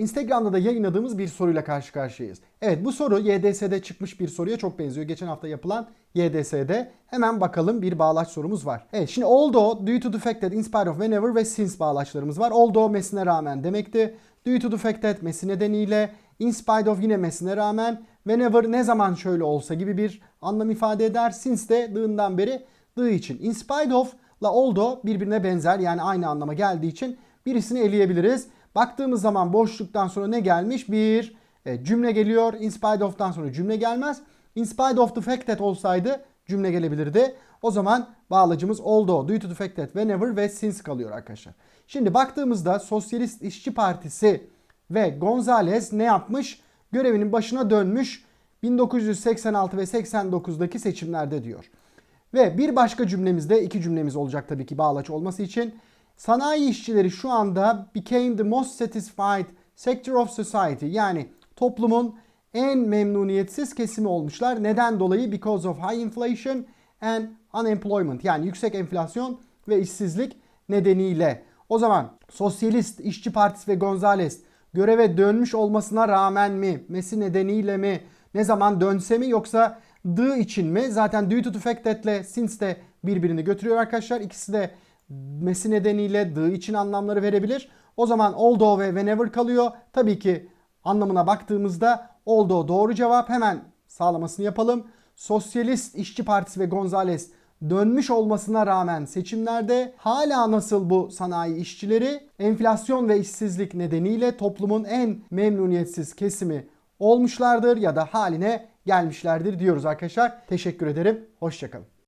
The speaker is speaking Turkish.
Instagram'da da yayınladığımız bir soruyla karşı karşıyayız. Evet bu soru YDS'de çıkmış bir soruya çok benziyor. Geçen hafta yapılan YDS'de. Hemen bakalım bir bağlaç sorumuz var. Evet şimdi although, due to the fact that, in spite of, whenever ve since bağlaçlarımız var. Although mesine rağmen demekti. Due to the fact that mesi nedeniyle, in spite of yine mesine rağmen, whenever ne zaman şöyle olsa gibi bir anlam ifade eder. Since de dığından beri dığı için. In spite of la although birbirine benzer yani aynı anlama geldiği için birisini eleyebiliriz. Baktığımız zaman boşluktan sonra ne gelmiş? Bir e, cümle geliyor. In spite of'tan sonra cümle gelmez. In spite of the fact that olsaydı cümle gelebilirdi. O zaman bağlacımız although, due to the fact that, whenever ve since kalıyor arkadaşlar. Şimdi baktığımızda Sosyalist İşçi Partisi ve Gonzales ne yapmış? Görevinin başına dönmüş 1986 ve 89'daki seçimlerde diyor. Ve bir başka cümlemizde iki cümlemiz olacak tabii ki bağlaç olması için. Sanayi işçileri şu anda became the most satisfied sector of society. Yani toplumun en memnuniyetsiz kesimi olmuşlar. Neden dolayı? Because of high inflation and unemployment. Yani yüksek enflasyon ve işsizlik nedeniyle. O zaman Sosyalist İşçi Partisi ve Gonzales göreve dönmüş olmasına rağmen mi? Mesi nedeniyle mi? Ne zaman dönse mi yoksa dığı için mi? Zaten due to the fact that ile since de birbirini götürüyor arkadaşlar. İkisi de mesi nedeniyle dığı için anlamları verebilir. O zaman although ve whenever kalıyor. Tabii ki anlamına baktığımızda although doğru cevap. Hemen sağlamasını yapalım. Sosyalist İşçi Partisi ve Gonzales dönmüş olmasına rağmen seçimlerde hala nasıl bu sanayi işçileri enflasyon ve işsizlik nedeniyle toplumun en memnuniyetsiz kesimi olmuşlardır ya da haline gelmişlerdir diyoruz arkadaşlar. Teşekkür ederim. Hoşçakalın.